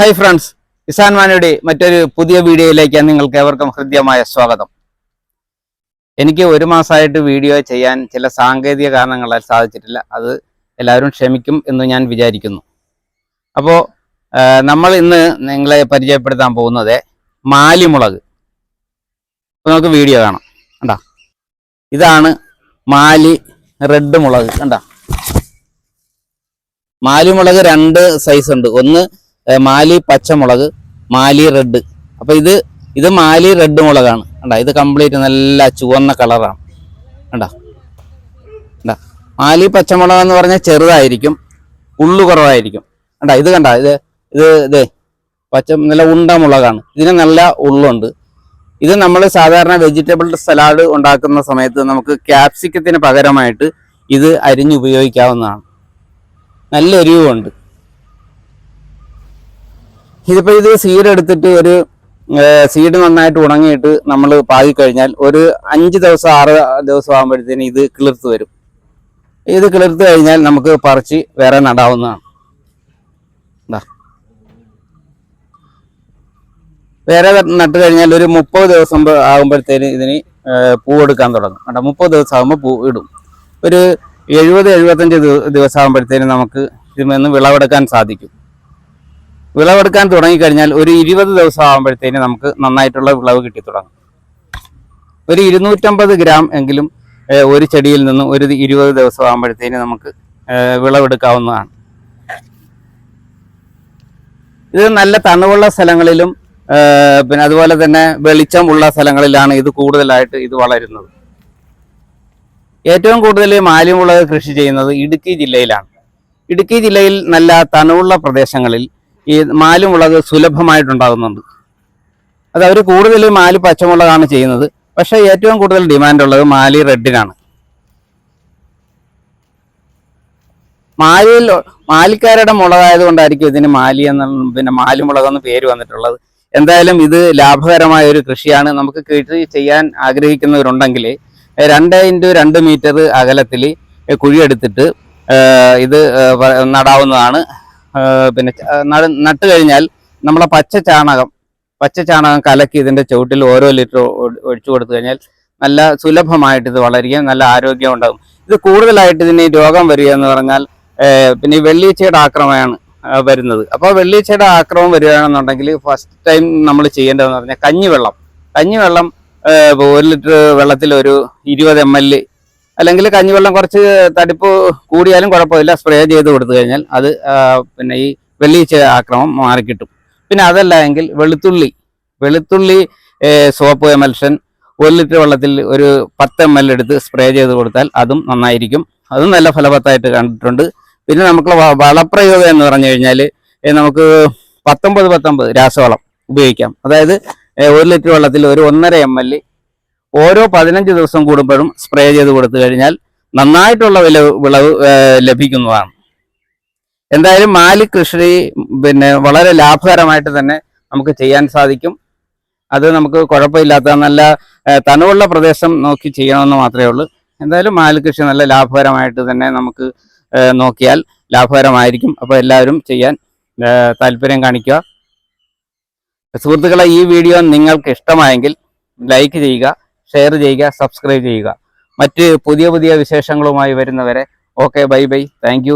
Hi friends Izan മാനയുടെ മറ്റൊരു പുതിയ വീഡിയോയിലേക്ക് നിങ്ങൾക്ക് ഏവർക്കും ഹൃദ്യമായ സ്വാഗതം. എനിക്ക് ഒരു മാസമായിട്ട് വീഡിയോ ചെയ്യാൻ ചില സാങ്കേതിക കാരണങ്ങളാൽ സാധിച്ചിട്ടില്ല. അത് എല്ലാവരും ക്ഷമിക്കും എന്ന് ഞാൻ വിചാരിക്കുന്നു. അപ്പോൾ നമ്മൾ ഇന്ന് നിങ്ങളെ പരിചയപ്പെടുത്താൻ പോകുന്നത് മാലിമുളക്. അപ്പോൾ നമുക്ക് വീഡിയോ കാണാം. കണ്ടാ? ഇതാണ് മാലി റെഡ് മുളക്. കണ്ടാ? മാലിമുളക് രണ്ട് സൈസ് ഉണ്ട്. ഒന്ന് മാലി പച്ചമുളക് മാലി റെഡ്. അപ്പോൾ ഇത് ഇത് മാലി റെഡ് മുളകാണ്. കണ്ടാ ഇത് കംപ്ലീറ്റ് നല്ല ചുവന്ന കളറാണ്. കണ്ടാ? കണ്ടാ? മാലി പച്ചമുളക് എന്ന് പറഞ്ഞാൽ ചെറുതായിരിക്കും ഉള്ളു കുറവായിരിക്കും. കണ്ടാ ഇത് കണ്ടാ ഇത് ഇത് ഇതേ പച്ച നല്ല ഉണ്ട മുളകാണ്. ഇതിന് നല്ല ഉള്ളുണ്ട്. ഇത് നമ്മൾ സാധാരണ വെജിറ്റബിൾ സലാഡ് ഉണ്ടാക്കുന്ന സമയത്ത് നമുക്ക് ക്യാപ്സിക്കത്തിന് പകരമായിട്ട് ഇത് അരിഞ്ഞുപയോഗിക്കാവുന്നതാണ് നല്ല എരിവുണ്ട്. ഇതിപ്പോ ഇത് സീഡ് എടുത്തിട്ട് ഒരു സീഡ് നന്നായിട്ട് ഉണങ്ങിയിട്ട് നമ്മൾ പാകി കഴിഞ്ഞാൽ ഒരു അഞ്ച് ദിവസം ആറ് ദിവസം ആകുമ്പോഴത്തേന് ഇത് കിളിർത്ത് വരും. ഇത് കിളിർത്ത് കഴിഞ്ഞാൽ നമുക്ക് പറിച്ച് വേറെ നടാവുന്നതാണ്. വേറെ നട്ട് കഴിഞ്ഞാൽ ഒരു മുപ്പത് ദിവസം ആകുമ്പോഴത്തേന് ഇതിന് പൂവെടുക്കാൻ തുടങ്ങും. കണ്ടോ? മുപ്പത് ദിവസം ആകുമ്പോൾ പൂ ഇടും. ഒരു എഴുപത് എഴുപത്തഞ്ച് ദിവ- ദിവസം ആകുമ്പോഴത്തേന് നമുക്ക് ഇതിൽ നിന്ന് വിളവെടുക്കാൻ സാധിക്കും. വിളവെടുക്കാൻ തുടങ്ങിക്കഴിഞ്ഞാൽ ഒരു ഇരുപത് ദിവസം ആകുമ്പോഴത്തേന് നമുക്ക് നന്നായിട്ടുള്ള വിളവ് കിട്ടി തുടങ്ങും. ഒരു ഇരുന്നൂറ്റമ്പത് ഗ്രാം എങ്കിലും ഒരു ചെടിയിൽ നിന്നും ഒരു ഇരുപത് ദിവസം ആകുമ്പോഴത്തേന് നമുക്ക് വിളവെടുക്കാവുന്നതാണ്. ഇത് നല്ല തണുവുള്ള സ്ഥലങ്ങളിലും പിന്നെ അതുപോലെ തന്നെ വെളിച്ചമുള്ള സ്ഥലങ്ങളിലാണ് ഇത് കൂടുതലായിട്ട് ഇത് വളരുന്നത്. ഏറ്റവും കൂടുതൽ മാലിമുളക് കൃഷി ചെയ്യുന്നത് ഇടുക്കി ജില്ലയിലാണ്. ഇടുക്കി ജില്ലയിൽ നല്ല തണുവുള്ള പ്രദേശങ്ങളിൽ ഈ മാലുമുളക് സുലഭമായിട്ടുണ്ടാകുന്നുണ്ട്. അത് അവർ കൂടുതൽ മാൽ പച്ചമുളകാണ് ചെയ്യുന്നത്. പക്ഷേ ഏറ്റവും കൂടുതൽ ഡിമാൻഡ് ഉള്ളത് മാലി റെഡിനാണ്. മാലിയിൽ മാലിക്കാരുടെ മുളകായതുകൊണ്ടായിരിക്കും ഇതിന് മാലി എന്ന പിന്നെ മാലുമുളക് എന്ന് പേര് വന്നിട്ടുള്ളത്. എന്തായാലും ഇത് ലാഭകരമായ ഒരു കൃഷിയാണ്. നമുക്ക് കൃഷി ചെയ്യാൻ ആഗ്രഹിക്കുന്നവരുണ്ടെങ്കിൽ രണ്ട് ഇന്റു രണ്ട് മീറ്റർ അകലത്തിൽ കുഴിയെടുത്തിട്ട് ഇത് നടാവുന്നതാണ്. പിന്നെ നട്ട് കഴിഞ്ഞാൽ നമ്മളെ പച്ച ചാണകം പച്ച ചാണകം കലക്കി ഇതിന്റെ ചുവട്ടിൽ ഓരോ ലിറ്റർ ഒഴിച്ചു കൊടുത്തു കഴിഞ്ഞാൽ നല്ല സുലഭമായിട്ട് ഇത് വളരുകയും നല്ല ആരോഗ്യം ഉണ്ടാകും. ഇത് കൂടുതലായിട്ട് ഇതിന് രോഗം വരിക എന്ന് പറഞ്ഞാൽ പിന്നെ ഈ വെള്ളീച്ചയുടെ ആക്രമണമാണ് വരുന്നത്. അപ്പോൾ വെള്ളീച്ചയുടെ ആക്രമം വരികയാണെന്നുണ്ടെങ്കിൽ ഫസ്റ്റ് ടൈം നമ്മൾ ചെയ്യേണ്ടതെന്ന് പറഞ്ഞാൽ കഞ്ഞിവെള്ളം. കഞ്ഞിവെള്ളം ഒരു ലിറ്റർ വെള്ളത്തിൽ ഒരു ഇരുപത് എം എൽ അല്ലെങ്കിൽ കഞ്ഞിവെള്ളം കുറച്ച് തടിപ്പ് കൂടിയാലും കുഴപ്പമില്ല. സ്പ്രേ ചെയ്ത് കൊടുത്തു കഴിഞ്ഞാൽ അത് പിന്നെ ഈ വെള്ളീച്ച ആക്രമം മാറിക്കിട്ടും. പിന്നെ അതല്ല എങ്കിൽ വെളുത്തുള്ളി. വെളുത്തുള്ളി സോപ്പ് എമൽഷൻ ഒരു ലിറ്റർ വെള്ളത്തിൽ ഒരു പത്ത് എം എൽ എടുത്ത് സ്പ്രേ ചെയ്ത് കൊടുത്താൽ അതും നന്നായിരിക്കും. അതും നല്ല ഫലവത്തായിട്ട് കണ്ടിട്ടുണ്ട്. പിന്നെ നമുക്ക് വളപ്രയോഗം എന്ന് പറഞ്ഞു കഴിഞ്ഞാൽ നമുക്ക് പത്തൊമ്പത് പത്തൊമ്പത് രാസവളം ഉപയോഗിക്കാം. അതായത് ഒരു ലിറ്റർ വെള്ളത്തിൽ ഒരു ഒന്നര എം എൽ ഓരോ പതിനഞ്ച് ദിവസം കൂടുമ്പോഴും സ്പ്രേ ചെയ്ത് കൊടുത്തു കഴിഞ്ഞാൽ നന്നായിട്ടുള്ള വില വിളവ് ലഭിക്കുന്നതാണ്. എന്തായാലും മാലി കൃഷി പിന്നെ വളരെ ലാഭകരമായിട്ട് തന്നെ നമുക്ക് ചെയ്യാൻ സാധിക്കും. അത് നമുക്ക് കുഴപ്പമില്ലാത്ത നല്ല തണുവുള്ള പ്രദേശം നോക്കി ചെയ്യണമെന്ന് മാത്രമേ ഉള്ളൂ. എന്തായാലും മാലി കൃഷി നല്ല ലാഭകരമായിട്ട് തന്നെ നമുക്ക് നോക്കിയാൽ ലാഭകരമായിരിക്കും. അപ്പോൾ എല്ലാവരും ചെയ്യാൻ താല്പര്യം കാണിക്കുക. സുഹൃത്തുക്കളെ ഈ വീഡിയോ നിങ്ങൾക്ക് ഇഷ്ടമായെങ്കിൽ ലൈക്ക് ചെയ്യുക. ഷെയർ ചെയ്യുക സബ്സ്ക്രൈബ് ചെയ്യുക. മറ്റ് പുതിയ പുതിയ വിശേഷങ്ങളുമായി വരുന്നവരെ ഓക്കെ ബൈ ബൈ താങ്ക്